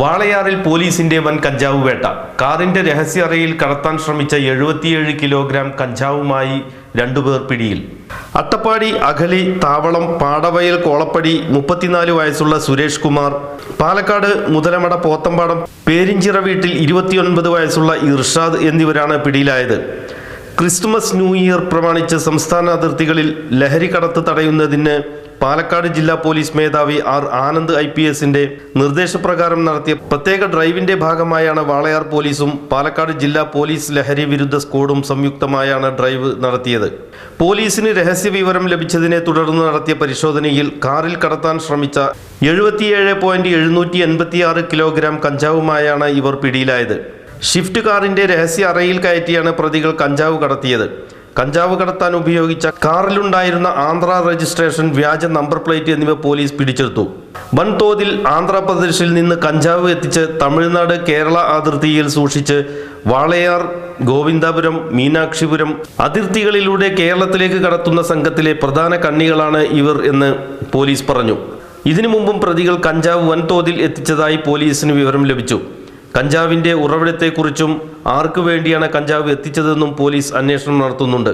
വാളയാറിൽ പോലീസിന്റെ വൻ കഞ്ചാവ് വേട്ട. കാറിന്റെ രഹസ്യ അറയിൽ കടത്താൻ ശ്രമിച്ച എഴുപത്തിയേഴ് കിലോഗ്രാം കഞ്ചാവുമായി രണ്ടുപേർ പിടിയിൽ. അട്ടപ്പാടി അഖലി താവളം പാടവയൽ കോളപ്പടി മുപ്പത്തിനാല് വയസ്സുള്ള സുരേഷ് കുമാർ പാലക്കാട് മുതലമട പോത്തമ്പാടം പേരിഞ്ചിറ വീട്ടിൽ ഇരുപത്തിയൊൻപത് വയസ്സുള്ള ഇർഷാദ് എന്നിവരാണ് പിടിയിലായത്. ക്രിസ്തുമസ് ന്യൂ ഇയർ പ്രമാണിച്ച് സംസ്ഥാന അതിർത്തികളിൽ ലഹരി കടത്ത് തടയുന്നതിന് പാലക്കാട് ജില്ലാ പോലീസ് മേധാവി ആർ ആനന്ദ് ഐ പി എസിന്റെ നിർദ്ദേശപ്രകാരം നടത്തിയ പ്രത്യേക ഡ്രൈവിന്റെ ഭാഗമായാണ് വാളയാർ പോലീസും പാലക്കാട് ജില്ലാ പോലീസ് ലഹരി വിരുദ്ധ സ്ക്വാഡും സംയുക്തമായാണ് ഡ്രൈവ് നടത്തിയത്. പോലീസിന് രഹസ്യ വിവരം ലഭിച്ചതിനെ തുടർന്ന് നടത്തിയ പരിശോധനയിൽ കാറിൽ കടത്താൻ ശ്രമിച്ച എഴുപത്തിയേഴ് പോയിന്റ് എഴുന്നൂറ്റി എൺപത്തിയാറ് കിലോഗ്രാം കഞ്ചാവുമായാണ് ഇവർ പിടിയിലായത്. ഷിഫ്റ്റ് കാറിന്റെ രഹസ്യ അറയിൽ കയറ്റിയാണ് പ്രതികൾ കഞ്ചാവ് കടത്തിയത്. കഞ്ചാവ് കടത്താൻ ഉപയോഗിച്ച കാറിലുണ്ടായിരുന്ന ആന്ധ്ര രജിസ്ട്രേഷൻ വ്യാജ നമ്പർ പ്ലേറ്റ് എന്നിവ പോലീസ് പിടിച്ചെടുത്തു. വൻതോതിൽ ആന്ധ്രാപ്രദേശിൽ നിന്ന് കഞ്ചാവ് എത്തിച്ച് തമിഴ്നാട് കേരള അതിർത്തിയിൽ സൂക്ഷിച്ച് വാളയാർ ഗോവിന്ദാപുരം മീനാക്ഷിപുരം അതിർത്തികളിലൂടെ കേരളത്തിലേക്ക് കടത്തുന്ന സംഘത്തിലെ പ്രധാന കണ്ണികളാണ് ഇവർ എന്ന് പോലീസ് പറഞ്ഞു. ഇതിനു മുമ്പും പ്രതികൾ കഞ്ചാവ് വൻതോതിൽ എത്തിച്ചതായി പോലീസിന് വിവരം ലഭിച്ചു. കഞ്ചാവിന്റെ ഉറവിടത്തെക്കുറിച്ചും ആർക്കു വേണ്ടിയാണ് കഞ്ചാവ് എത്തിച്ചതെന്നും പോലീസ് അന്വേഷണം നടത്തുന്നുണ്ട്.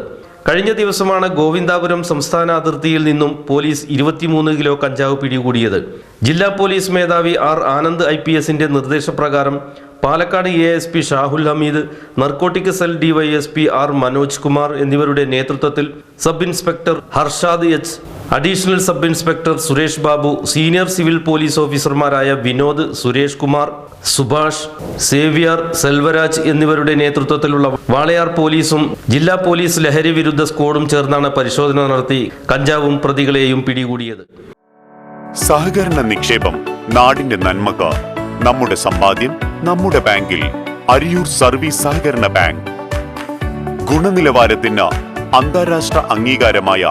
കഴിഞ്ഞ ദിവസമാണ് ഗോവിന്ദാപുരം സംസ്ഥാന അതിർത്തിയിൽ നിന്നും പോലീസ് ഇരുപത്തിമൂന്ന് കിലോ കഞ്ചാവ് പിടികൂടിയത്. ജില്ലാ പോലീസ് മേധാവി ആർ ആനന്ദ് ഐ പി എസിന്റെ നിർദ്ദേശപ്രകാരം Palakkad A S P Shahul Hameed narcotic cell DYSP R Manoj Kumar എന്നിവരുടെ നേതൃത്വത്തിൽ sub inspector Harshad H additional sub inspector Suresh Babu senior civil police ഓഫീസർമാരായ വിനോദ് സുരേഷ് കുമാർ സുഭാഷ് സേവ്യർ സെൽവരാജ് എന്നിവരുടെ നേതൃത്വത്തിലുള്ള വാളയാർ പോലീസും ജില്ലാ പോലീസ് ലഹരി വിരുദ്ധ സ്ക്വാഡും ചേർന്നാണ് പരിശോധന നടത്തി കഞ്ചാവും പ്രതികളെയും പിടികൂടിയത്. സഹകരണ നിക്ഷേപം നാടിന്റെ നന്മക്ക് നമ്മുടെ സമ്പാദ്യം നമ്മുടെ ബാങ്കിൽ അരിയൂർ സർവീസ് സഹകരണ ബാങ്ക്. ഗുണനിലവാരത്തിന് അന്താരാഷ്ട്ര അംഗീകാരമായ